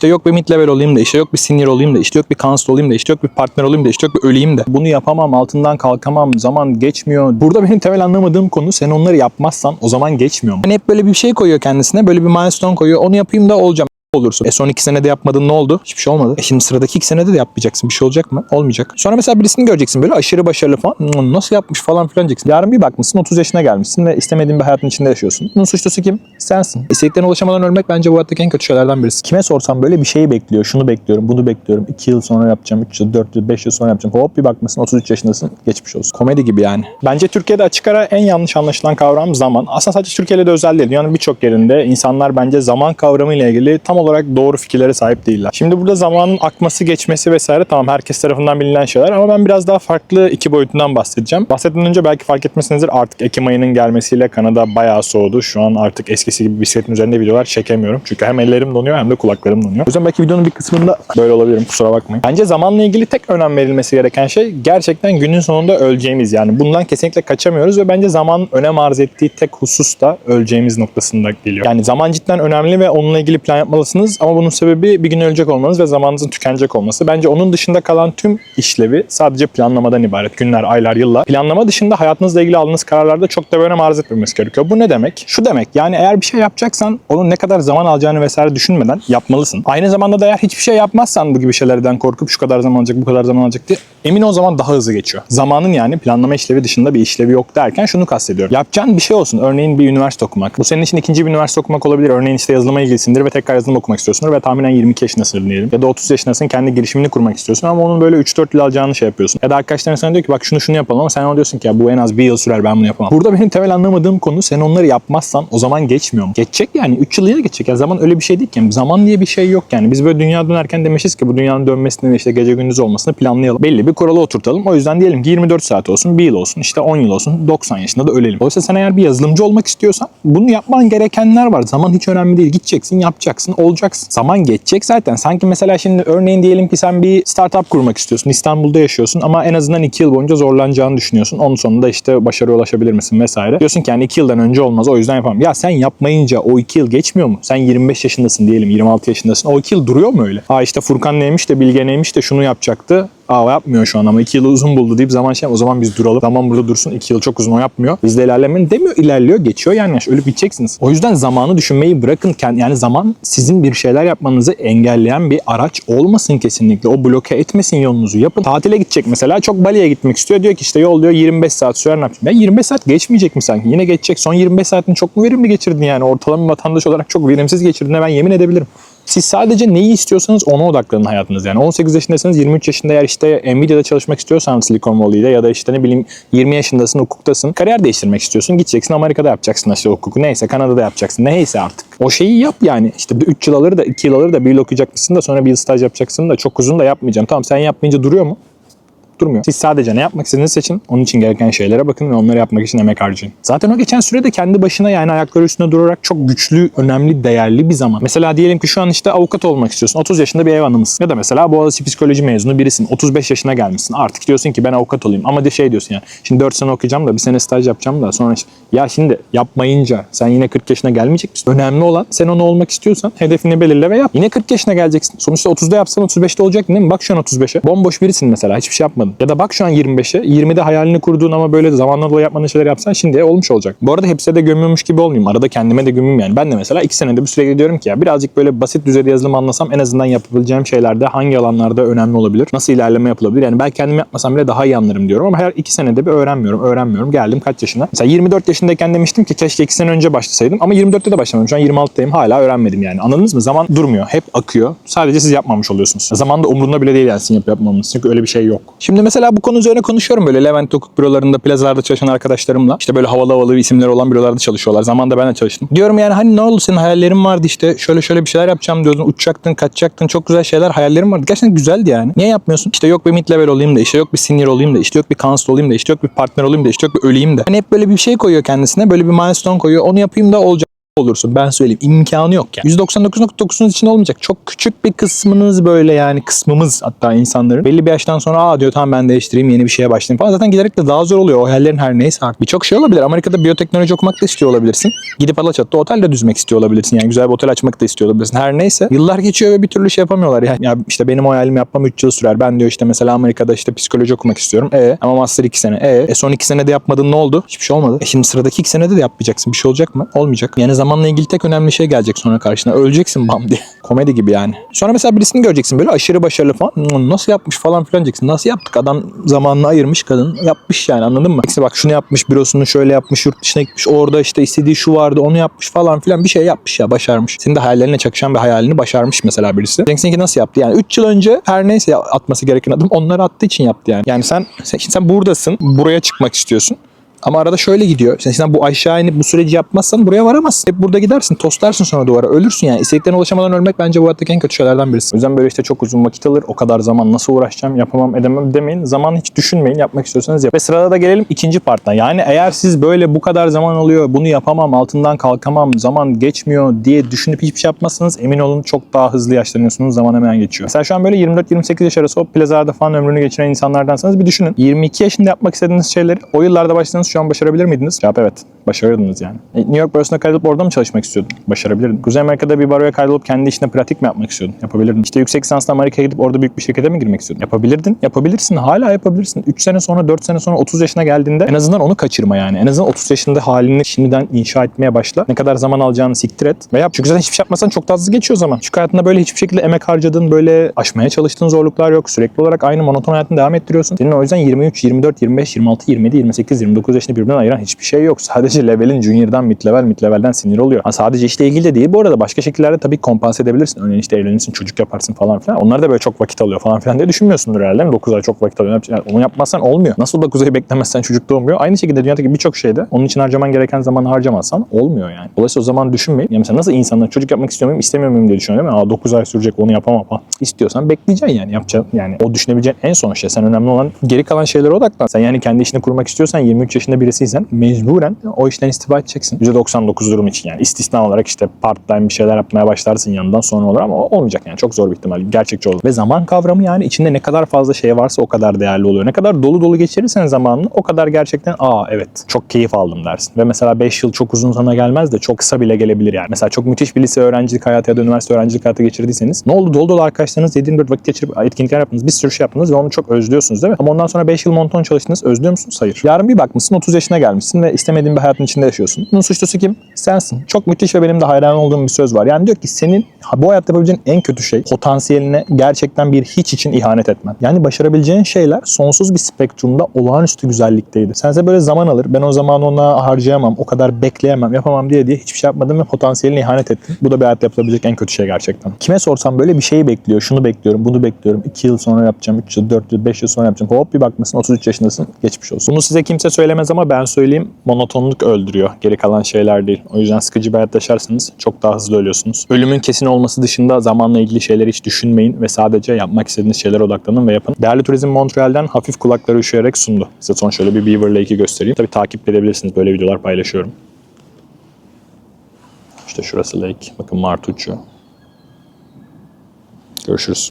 İşte yok bir mid level olayım da işte yok bir senior olayım da işte yok bir council olayım da işte yok bir partner olayım da işte yok bir öleyim de. Bunu yapamam altından kalkamam zaman geçmiyor. Burada benim temel anlamadığım konu sen onları yapmazsan o zaman geçmiyor mu? Hani hep böyle bir şey koyuyor kendisine böyle bir milestone koyuyor onu yapayım da olacağım olursun. E son iki senede yapmadın ne oldu? Hiçbir şey olmadı. E şimdi sıradaki iki senede de yapmayacaksın. Bir şey olacak mı? Olmayacak. Sonra mesela birisini göreceksin böyle aşırı başarılı falan. "Hmm, Nasıl yapmış falan filan diyeceksin. Yarın bir bakmışsın 30 yaşına gelmişsin ve istemediğin bir hayatın içinde yaşıyorsun. Bunun suçlusu kim? Sensin. İstediklerine ulaşamadan ölmek bence bu hayattaki en kötü şeylerden birisi. Kime sorsam böyle bir şeyi bekliyor. Şunu bekliyorum, bunu bekliyorum. 2 yıl sonra yapacağım, 3 yıl, 4 yıl, 5 yıl sonra yapacağım. Hop bir bakmışsın 33 yaşındasın. Geçmiş olsun. Komedi gibi yani. Bence Türkiye'de açık ara en yanlış anlaşılan kavram zaman. Aslında sadece Türkiye'de de özel değil. Dünyanın birçok yerinde insanlar bence zaman kavramı ilgili tam olarak doğru fikirlere sahip değiller. Şimdi burada zamanın akması, geçmesi vesaire tamam herkes tarafından bilinen şeyler ama ben biraz daha farklı iki boyutundan bahsedeceğim. Bahsetmeden önce belki fark etmesinizdir artık Ekim ayının gelmesiyle Kanada bayağı soğudu. Şu an artık eskisi gibi bisikletin üzerinde videolar çekemiyorum. Çünkü hem ellerim donuyor hem de kulaklarım donuyor. O yüzden belki videonun bir kısmında böyle olabilirim kusura bakmayın. Bence zamanla ilgili tek önem verilmesi gereken şey gerçekten günün sonunda öleceğimiz yani. Bundan kesinlikle kaçamıyoruz ve bence zaman önem arz ettiği tek husus da öleceğimiz noktasında geliyor. Yani zaman cidden önemli ve onunla ilgili plan yapmalısınız ama bunun sebebi bir gün ölecek olmanız ve zamanınızın tükenecek olması. Bence onun dışında kalan tüm işlevi sadece planlamadan ibaret. Günler, aylar, yıllar. Planlama dışında hayatınızla ilgili aldığınız kararlarda çok da bir önem arz etmemesi gerekiyor. Bu ne demek? Şu demek yani eğer bir şey yapacaksan onun ne kadar zaman alacağını vesaire düşünmeden yapmalısın. Aynı zamanda da eğer hiçbir şey yapmazsan bu gibi şeylerden korkup şu kadar zaman alacak, bu kadar zaman alacak diye emin o zaman daha hızlı geçiyor. Zamanın yani planlama işlevi dışında bir işlevi yok derken şunu kastediyorum. Yapacağın bir şey olsun. Örneğin bir üniversite okumak. Bu senin için ikinci bir üniversite okumak olabilir. Örneğin işte yazılıma ilgilisindir ve tekrar yazılım okumak istiyorsundur ve tahminen 22 yaşındasın diyelim. Ya da 30 yaşındasın kendi girişimini kurmak istiyorsun ama onun böyle 3-4 yıl alacağını şey yapıyorsun. Ya da arkadaşların sana diyor ki bak şunu şunu yapalım ama sen ona diyorsun ki ya bu en az bir yıl sürer ben bunu yapamam. Burada benim temel anlamadığım konu sen onları yapmazsan o zaman geçmiyor mu? Geçecek yani 3 yıl yine geçecek. Ya zaman öyle bir şey değil ki. Yani zaman diye bir şey yok yani. Biz böyle dünya dönerken demişiz ki bu dünyanın dönmesini işte gece gündüz olmasını planlayalım. Belli bir kuralı oturtalım. O yüzden diyelim ki 24 saat olsun, 1 yıl olsun, işte 10 yıl olsun, 90 yaşında da ölelim. Dolayısıyla sen eğer bir yazılımcı olmak istiyorsan bunu yapman gerekenler var. Zaman hiç önemli değil. Gideceksin, yapacaksın, olacaksın. Zaman geçecek zaten. Sanki mesela şimdi örneğin diyelim ki sen bir startup kurmak istiyorsun. İstanbul'da yaşıyorsun ama en azından 2 yıl boyunca zorlanacağını düşünüyorsun. Onun sonunda işte başarıya ulaşabilir misin vesaire. Diyorsun ki yani 2 yıldan önce olmaz o yüzden yapamam. Ya sen yapmayınca o 2 yıl geçmiyor mu? Sen 25 yaşındasın diyelim 26 yaşındasın. O 2 yıl duruyor mu öyle? Aa işte Furkan neymiş de Bilge neymiş de şunu yapacaktı. Aa yapmıyor şu an ama 2 yılı uzun buldu deyip zaman şey o zaman biz duralım. Zaman burada dursun 2 yıl çok uzun o yapmıyor. Biz de ilerlemeyin demiyor ilerliyor geçiyor yani ölüp gideceksiniz. O yüzden zamanı düşünmeyi bırakın. Yani zaman sizin bir şeyler yapmanızı engelleyen bir araç olmasın kesinlikle. O bloke etmesin yolunuzu yapın. Tatile gidecek mesela çok Bali'ye gitmek istiyor. Diyor ki işte yol diyor 25 saat sürer ne yapayım? Ya 25 saat geçmeyecek mi sanki? Yine geçecek. Son 25 saatini çok mu verimli geçirdin yani? Ortalama vatandaş olarak çok verimsiz geçirdiğine ben yemin edebilirim. Siz sadece neyi istiyorsanız ona odaklanın hayatınız. Yani 18 yaşındaysanız 23 yaşında eğer işte Nvidia'da çalışmak istiyorsan Silicon Valley'de ya da işte ne bileyim 20 yaşındasın hukuktasın. Kariyer değiştirmek istiyorsun. Gideceksin Amerika'da yapacaksın işte hukuku. Neyse Kanada'da yapacaksın. Neyse artık. O şeyi yap yani. İşte 3 yıl alır da 2 yıl alır da bir yıl okuyacakmışsın da sonra bir yıl staj yapacaksın da çok uzun da yapmayacağım. Tamam sen yapmayınca duruyor mu? Durmuyor. Siz sadece ne yapmak istediğinizi seçin. Onun için gereken şeylere bakın ve onları yapmak için emek harcayın. Zaten o geçen sürede kendi başına yani ayakları üstünde durarak çok güçlü, önemli, değerli bir zaman. Mesela diyelim ki şu an işte avukat olmak istiyorsun. 30 yaşında bir ev hanımısın. Ya da mesela Boğaziçi psikoloji mezunu birisin. 35 yaşına gelmişsin. Artık diyorsun ki ben avukat olayım. Ama de şey diyorsun yani. Şimdi 4 sene okuyacağım da bir sene staj yapacağım da sonra ya şimdi yapmayınca sen yine 40 yaşına gelmeyecek misin? Önemli olan sen onu olmak istiyorsan hedefini belirle ve yap. Yine 40 yaşına geleceksin. Sonuçta 30'da yapsan 35'te olacak değil mi? Bak şu an 35'e. Bomboş birisin mesela. Hiçbir şey yapmadın. Ya da bak şu an 25'e. 20'de hayalini kurduğun ama böyle zamanla dolayı yapmadığın şeyler yapsan şimdi olmuş olacak. Bu arada hepsi de gömüyormuş gibi olmayayım. Arada kendime de gömeyim yani. Ben de mesela 2 senede bir sürekli diyorum ki ya birazcık böyle basit düzeyde yazılım anlasam en azından yapabileceğim şeylerde hangi alanlarda önemli olabilir? Nasıl ilerleme yapılabilir? Yani ben kendim yapmasam bile daha iyi anlarım diyorum ama her 2 senede bir öğrenmiyorum. Öğrenmiyorum. Geldim kaç yaşına? Mesela 24 yaşındayken demiştim ki keşke 2 sene önce başlasaydım ama 24'te de başlamadım. Şu an 26'dayım. Hala öğrenmedim yani. Anladınız mı? Zaman durmuyor. Hep akıyor. Sadece siz yapmamış oluyorsunuz. Zaman da umurunda bile değil yani sizin yapıp yapmamanız. Çünkü öyle bir şey yok. Şimdi mesela bu konu üzerine konuşuyorum böyle Levent hukuk bürolarında, plazalarda çalışan arkadaşlarımla. İşte böyle havalı havalı isimleri olan bürolarda çalışıyorlar. Zamanında ben de çalıştım. Diyorum yani hani ne oldu senin hayallerin vardı işte şöyle şöyle bir şeyler yapacağım diyordun. Uçacaktın, kaçacaktın. Çok güzel şeyler hayallerim vardı. Gerçekten güzeldi yani. Niye yapmıyorsun? İşte yok bir mid level olayım da işte yok bir senior olayım da işte yok bir council olayım da işte yok bir partner olayım da işte yok bir öleyim de. Hani hep böyle bir şey koyuyor kendisine. Böyle bir milestone koyuyor. Onu yapayım da olacak olursun. Ben söyleyeyim. imkanı yok yani. %99.9'unuz için olmayacak. Çok küçük bir kısmınız böyle yani kısmımız hatta insanların belli bir yaştan sonra aa diyor tamam ben değiştireyim yeni bir şeye başlayayım falan. Zaten giderek de daha zor oluyor. O hayallerin her neyse artık. Birçok şey olabilir. Amerika'da biyoteknoloji okumak da istiyor olabilirsin. Gidip Alaçatı'da otel de düzmek istiyor olabilirsin. Yani güzel bir otel açmak da istiyor olabilirsin. Her neyse. Yıllar geçiyor ve bir türlü şey yapamıyorlar. Yani ya işte benim o hayalimi yapmam 3 yıl sürer. Ben diyor işte mesela Amerika'da işte psikoloji okumak istiyorum. E ama master 2 sene. E, e son 2 senede yapmadın ne oldu? Hiçbir şey olmadı. E şimdi sıradaki 2 senede de yapmayacaksın. Bir şey olacak mı? Olmayacak. Yani zamanla ilgili tek önemli şey gelecek sonra karşına. Öleceksin bam diye. Komedi gibi yani. Sonra mesela birisini göreceksin böyle aşırı başarılı falan. "Hmm, Nasıl yapmış falan filan diyeceksin. Nasıl yaptık? Adam zamanını ayırmış kadın. Yapmış yani anladın mı? İşte bak şunu yapmış bürosunu şöyle yapmış yurt dışına gitmiş. Orada işte istediği şu vardı onu yapmış falan filan bir şey yapmış ya başarmış. Senin de hayallerine çakışan bir hayalini başarmış mesela birisi. Diyeceksin ki nasıl yaptı? Yani 3 yıl önce her neyse atması gereken adım onları attığı için yaptı yani. Yani sen, sen, sen buradasın. Buraya çıkmak istiyorsun. Ama arada şöyle gidiyor. Sen, sen bu aşağı inip bu süreci yapmazsan buraya varamazsın. Hep burada gidersin. Toslarsın sonra duvara. Ölürsün yani. İstediklerine ulaşamadan ölmek bence bu hayattaki en kötü şeylerden birisi. O yüzden böyle işte çok uzun vakit alır. O kadar zaman nasıl uğraşacağım, yapamam, edemem demeyin. Zaman hiç düşünmeyin. Yapmak istiyorsanız yap. Ve sırada da gelelim ikinci parttan. Yani eğer siz böyle bu kadar zaman alıyor, bunu yapamam, altından kalkamam, zaman geçmiyor diye düşünüp hiçbir şey yapmazsanız emin olun çok daha hızlı yaşlanıyorsunuz. Zaman hemen geçiyor. Mesela şu an böyle 24-28 yaş arası o plazada falan ömrünü geçiren insanlardansanız bir düşünün. 22 yaşında yapmak istediğiniz şeyleri o yıllarda başladınız şu an başarabilir miydiniz? Cevap evet. Başarırdınız yani. E, New York Barosu'na kaydolup orada mı çalışmak istiyordun? Başarabilirdin. Kuzey Amerika'da bir baroya kaydolup kendi işine pratik mi yapmak istiyordun? Yapabilirdin. İşte yüksek lisansla Amerika'ya gidip orada büyük bir şirkete mi girmek istiyordun? Yapabilirdin. Yapabilirsin. Hala yapabilirsin. 3 sene sonra 4 sene sonra 30 yaşına geldiğinde en azından onu kaçırma yani. En azından 30 yaşında halini şimdiden inşa etmeye başla. Ne kadar zaman alacağını siktir et. Ve yap. Çünkü zaten hiçbir şey yapmasan çok hızlı geçiyor zaman. Çünkü hayatında böyle hiçbir şekilde emek harcadığın, böyle aşmaya çalıştığın zorluklar yok. Sürekli olarak aynı monoton hayatını devam ettiriyorsun. Senin o yüzden 23, 24, 25, 26, 27, 28, 29 yaşını birbirinden ayıran hiçbir şey yok. Sadece levelin junior'dan mid level, mid level'den senior oluyor. Ha, sadece işle ilgili de değil. Bu arada başka şekillerde tabii kompanse edebilirsin. Örneğin işte evlenirsin, çocuk yaparsın falan filan. Onlar da böyle çok vakit alıyor falan filan diye düşünmüyorsundur herhalde. değil mi? 9 ay çok vakit alıyor. Yani onu yapmazsan olmuyor. Nasıl 9 ay beklemezsen çocuk doğmuyor. Aynı şekilde dünyadaki birçok şeyde onun için harcaman gereken zamanı harcamazsan olmuyor yani. Dolayısıyla o zaman düşünmeyin. Ya mesela nasıl insanlar çocuk yapmak istiyor muyum, istemiyor muyum diye düşünüyor değil mi? Aa 9 ay sürecek onu yapamam falan. İstiyorsan bekleyeceksin yani. Yapacağın yani o düşünebileceğin en son şey. Sen önemli olan geri kalan şeylere odaklan. Sen yani kendi işini kurmak istiyorsan 23 yaşında birisiysen mecburen o işten istifa edeceksin. %99 durum için yani. istisna olarak işte part time bir şeyler yapmaya başlarsın yanından sonra olur ama olmayacak yani. Çok zor bir ihtimal. Gerçekçi olur. Ve zaman kavramı yani içinde ne kadar fazla şey varsa o kadar değerli oluyor. Ne kadar dolu dolu geçirirsen zamanını o kadar gerçekten aa evet çok keyif aldım dersin. Ve mesela 5 yıl çok uzun sana gelmez de çok kısa bile gelebilir yani. Mesela çok müthiş bir lise öğrencilik hayatı ya da üniversite öğrencilik hayatı geçirdiyseniz ne oldu dolu dolu arkadaşlarınız 7-24 vakit geçirip etkinlikler yaptınız. Bir sürü şey yaptınız ve onu çok özlüyorsunuz değil mi? Ama ondan sonra 5 yıl monton çalıştınız. Özlüyor musunuz? Hayır. Yarın bir bakmışsın 30 yaşına gelmişsin ve istemediğin bir hayatın içinde yaşıyorsun. Bunun suçlusu kim? Sensin. Çok müthiş ve benim de hayran olduğum bir söz var. Yani diyor ki senin bu hayatta yapabileceğin en kötü şey potansiyeline gerçekten bir hiç için ihanet etmen. Yani başarabileceğin şeyler sonsuz bir spektrumda olağanüstü güzellikteydi. Sense böyle zaman alır. Ben o zaman ona harcayamam, o kadar bekleyemem, yapamam diye diye hiçbir şey yapmadım ve potansiyeline ihanet ettim. Bu da bir hayatta yapılabilecek en kötü şey gerçekten. Kime sorsam böyle bir şeyi bekliyor. Şunu bekliyorum, bunu bekliyorum. 2 yıl sonra yapacağım, 3 yıl, 4 yıl, 5 yıl sonra yapacağım. Hop bir bakmışsın 33 yaşındasın. Geçmiş olsun. Bunu size kimse söylemez ama ben söyleyeyim. Monotonluk öldürüyor. Geri kalan şeyler değil. O yüzden sıkıcı bir hayat yaşarsanız çok daha hızlı ölüyorsunuz. Ölümün kesin olması dışında zamanla ilgili şeyleri hiç düşünmeyin ve sadece yapmak istediğiniz şeylere odaklanın ve yapın. Değerli Turizm Montreal'den hafif kulakları üşüyerek sundu. Size son şöyle bir Beaver Lake'i göstereyim. Tabii takip edebilirsiniz. Böyle videolar paylaşıyorum. İşte şurası lake. Bakın Martuccio. Görüşürüz.